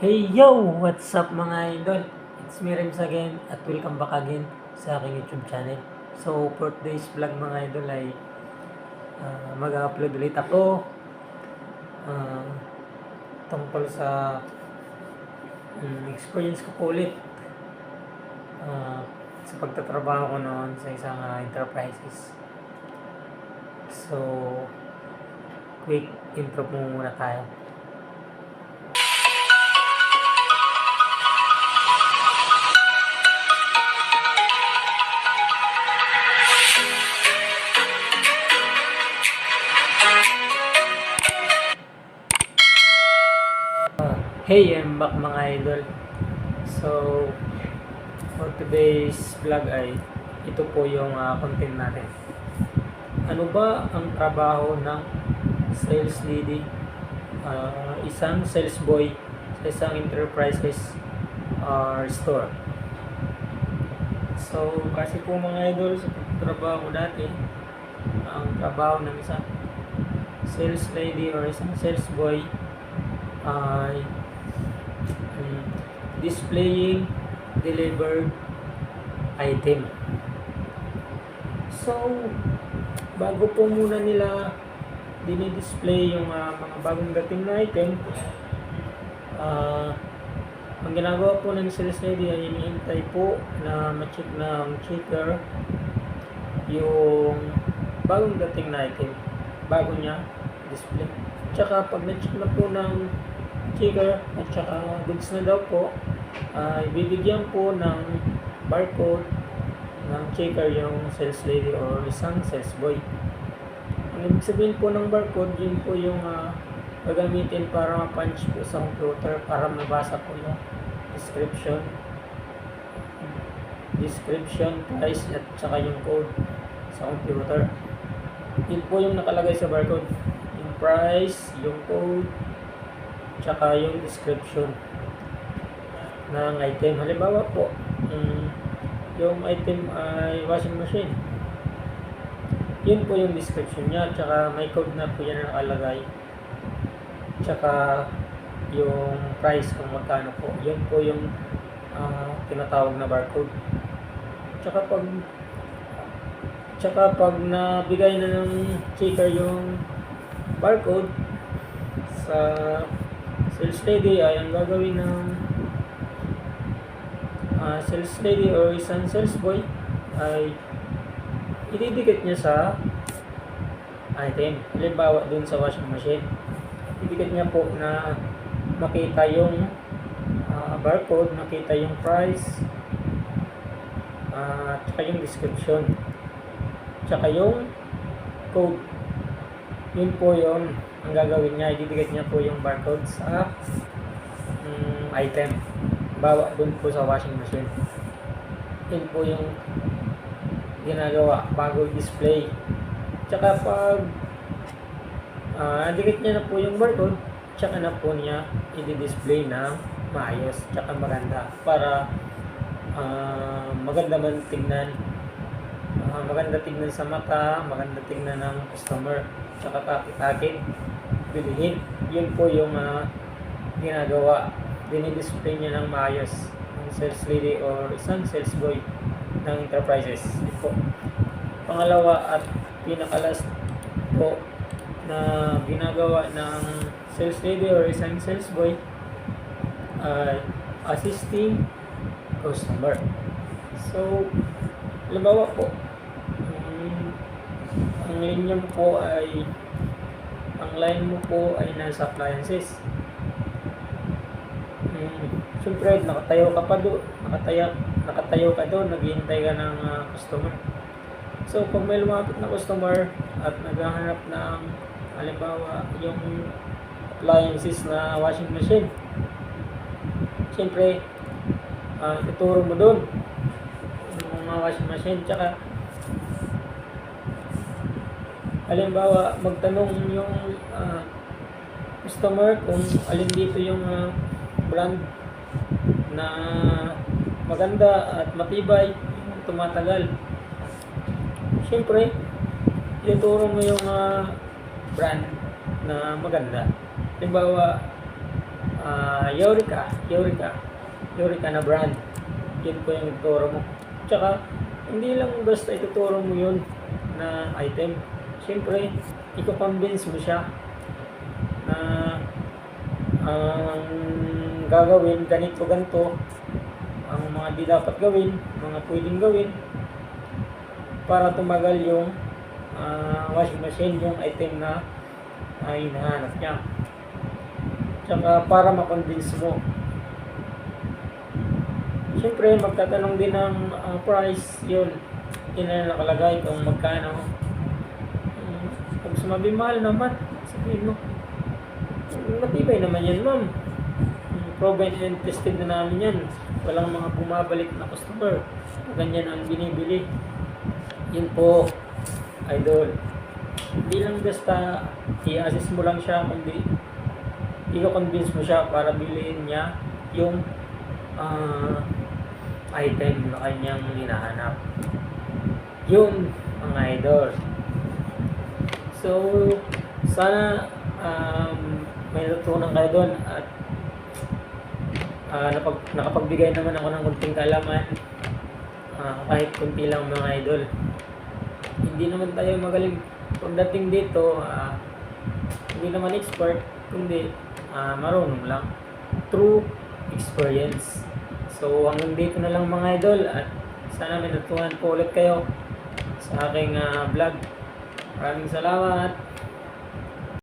Hey yo! What's up mga idol? It's me Rems again at welcome back again sa aking YouTube channel. So for today's vlog mga idol ay ah, mag-upload ulit ako ah, tungkol sa mm, experience ko po ulit ah, sa pagtatrabaho ko noon sa isang ah, enterprises. So quick intro muna tayo. Hey, I'm back mga idol. So, for today's vlog ay ito po yung ah, content natin. Ano ba ang trabaho ng sales lady? Ah, isang sales boy sa isang enterprises or store. So, kasi po mga idol, sa trabaho dati, ang trabaho ng isang sales lady or isang sales boy ay mm, displaying delivered item. So, bago po muna nila dinidisplay yung ah, mga bagong dating na item, ah, ang ginagawa po ng sales lady ay hinihintay po na ma-check ng checker yung bagong dating na item bago niya display. Tsaka pag na-check na po ng checker at saka goods na daw po, ay bibigyan po ng barcode ng checker yung sales lady or isang sales boy. Ang ibig sabihin po ng barcode, yun po yung ah, gagamitin para ma-punch po sa computer para mabasa po yung description description, price at saka yung code sa computer. Yun po yung nakalagay sa barcode. Yung price, yung code, tsaka yung description ng item. Halimbawa po, mm, yung item ay washing machine. Yun po yung description niya, tsaka may code na po yan na nakalagay. Tsaka yung price kung magkano po. Yun po yung ah, tinatawag na barcode. Tsaka pag tsaka pag nabigay na ng checker yung barcode sa sales lady ay ang gagawin ng ah, sales lady or isang sales boy ay ididikit niya sa item. Halimbawa dun sa washing machine. Ididikit niya po na makita yung ah, barcode, makita yung price, at tsaka yung description, tsaka yung code. Yun po yun ang gagawin niya. Ididikit niya po yung barcode sa mm, item. Bawa dun po sa washing machine. Yun po yung ginagawa bago i-display. Tsaka pag ah dikit niya na po yung barcode, tsaka na po niya i-display ng maayos, tsaka maganda para ah, maganda man tingnan. Ah, maganda tingnan sa mata, maganda tingnan ng customer, tsaka kakit-kakit, bilihin. Yun po yung ah, ginagawa. Dinidisplay niya ng maayos ng sales lady or isang sales boy ng enterprises. Yun. Pangalawa at pinakalas po na ginagawa ng sales lady or isang sales boy ay assisting customer. So, halimbawa po, ang linya mo po ay ang line mo po ay nasa appliances. Um, Siyempre, nakatayo ka pa doon, nakatayo, nakatayo ka doon, naghihintay ka ng ah, customer. So, pag may lumapit na customer at naghahanap ng halimbawa yung appliances na washing machine, siyempre, ah ituro mo doon mga washing machine tsaka halimbawa magtanong yung ah, customer kung alin dito yung ah, brand na maganda at matibay tumatagal Siyempre, ituro mo yung ah, brand na maganda. Halimbawa, ah, Eureka, Eureka, Eureka na brand. Yun po yung ituturo mo. Tsaka, hindi lang basta ituturo mo yun na item. Siyempre, i-convince mo siya na ang gagawin ganito ganito ang mga di dapat gawin, mga pwedeng gawin para tumagal yung ah, washing machine, yung item na uh, hinahanap niya. Tsaka para makonvince mo. Siyempre, magtatanong din ng ah, price, yun. Yun na nakalagay kung magkano. Um, pag sumabi mahal naman, sabihin mo, matibay naman yan, ma'am. Mm, Proven and tested na namin yan. Walang mga bumabalik na customer. Ganyan ang binibili. Yun po, idol. Hindi lang basta i-assist mo lang siya, kundi i-convince mo siya para bilhin niya yung ah, item na kanyang hinahanap. Yun, mga idol. So, sana um, may natutunan kayo doon at ah, napag, nakapagbigay naman ako ng kunting kaalaman ah, kahit kunti lang mga idol. Hindi naman tayo magaling pagdating dito, ah, hindi naman expert, kundi ah, marunong lang. True experience. So, hanggang dito na lang mga idol at sana may natutunan po ulit kayo sa aking ah, vlog. Maraming salamat.